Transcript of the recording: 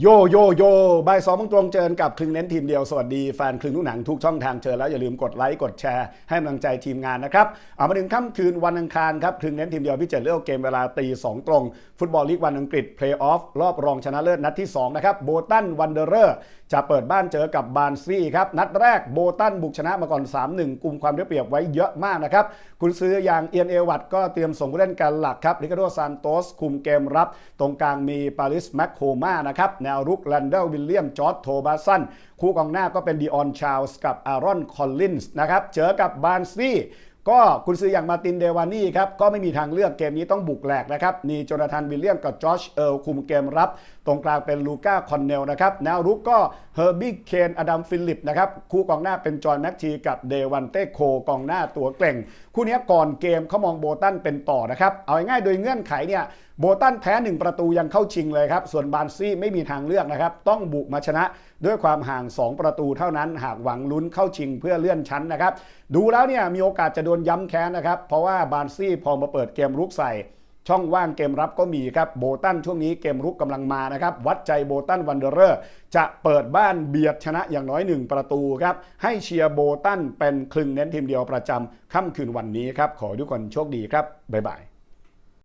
โยโยโยบ่ายสองตรงเจอกับคลึงเน้นทีมเดียว สวัสดีแฟนคลึงลูกหนังทุกช่องทางเจอแล้วอย่าลืมกดไลค์กดแชร์ให้กำลังใจทีมงานนะครับเอามาถึงค่ำคืนวันอังคารครับคลึงเน้นทีมเดียวพี่เจเลือกเกมเวลาตีสองตรง ฟุตบอลลีกวันอังกฤษเพลย์ออฟรอบรองชนะเลิศนัดที่2นะครับโบตันวันเดอร์เรอร์จะเปิดบ้านเจอกับบานซี่ครับนัดแรกโบตันบุกชนะมาก่อน 3-1กลุ่มความได้เปรียบไว้เยอะมากนะครับคุณซื้ออย่างเอียนเอวัตก็เตรียมส่งผู้เล่นกันหลักครับริคาโดซานโตสคุมเกมรับ ตรงกลางมีปาริสแมคโคมานะครับแนวรุกแลนเดลวิลเลียมจอร์ดโทบาสันคู่กองหน้าก็เป็นดีออนชาลส์กับอารอนคอลลินส์นะครับเจอกับบานซีก็คุณซื้ออย่างมาตินเดวานี่ครับ ก็ไม่มีทางเลือกเกมนี้ต้องบุกแหลกนะครับ มีโจนาธานวิลเลียมกับจอชเอิร์ลคุมเกมรับ ตรงกลางเป็นลูก้าคอนเนลนะครับ แนวรุกก็เฮอร์บี้เคนอดัมฟิลิปนะครับ คู่กองหน้าเป็นจอห์นแม็กทีกับเดวันเต้โคกองหน้าตัวเกร่ง คู่นี้ก่อนเกมเขามองโบตันเป็นต่อนะครับ เอาง่ายๆโดยเงื่อนไขเนี่ยโบตันแพ้ 1 ประตูยังเข้าชิงเลยครับ ส่วนบานซี่ไม่มีทางเลือกนะครับ ต้องบุกมาชนะด้วยความห่าง 2 ประตูเท่านั้น หากหวังลุ้นเข้าชิงเพื่อเลื่อนชั้นนะครับ ดูแล้วเนี่ยมีโอกาสจะโดนย้ำแค้นนะครับ เพราะว่าบานซี่พอมาเปิดเกมรุกใส่ช่องว่างเกมรับก็มีครับโบตันช่วงนี้เกมรุกกำลังมานะครับ วัดใจโบตันวันเดอร์เรอร์ จะเปิดบ้านเบียดชนะอย่างน้อย 1 ประตูครับ ให้เชียร์โบตันเป็นคลึงเน้นทีมเดียวประจำค่ำคืนวันนี้ครับ ขอทุกคนโชคดีครับ บ๊ายบาย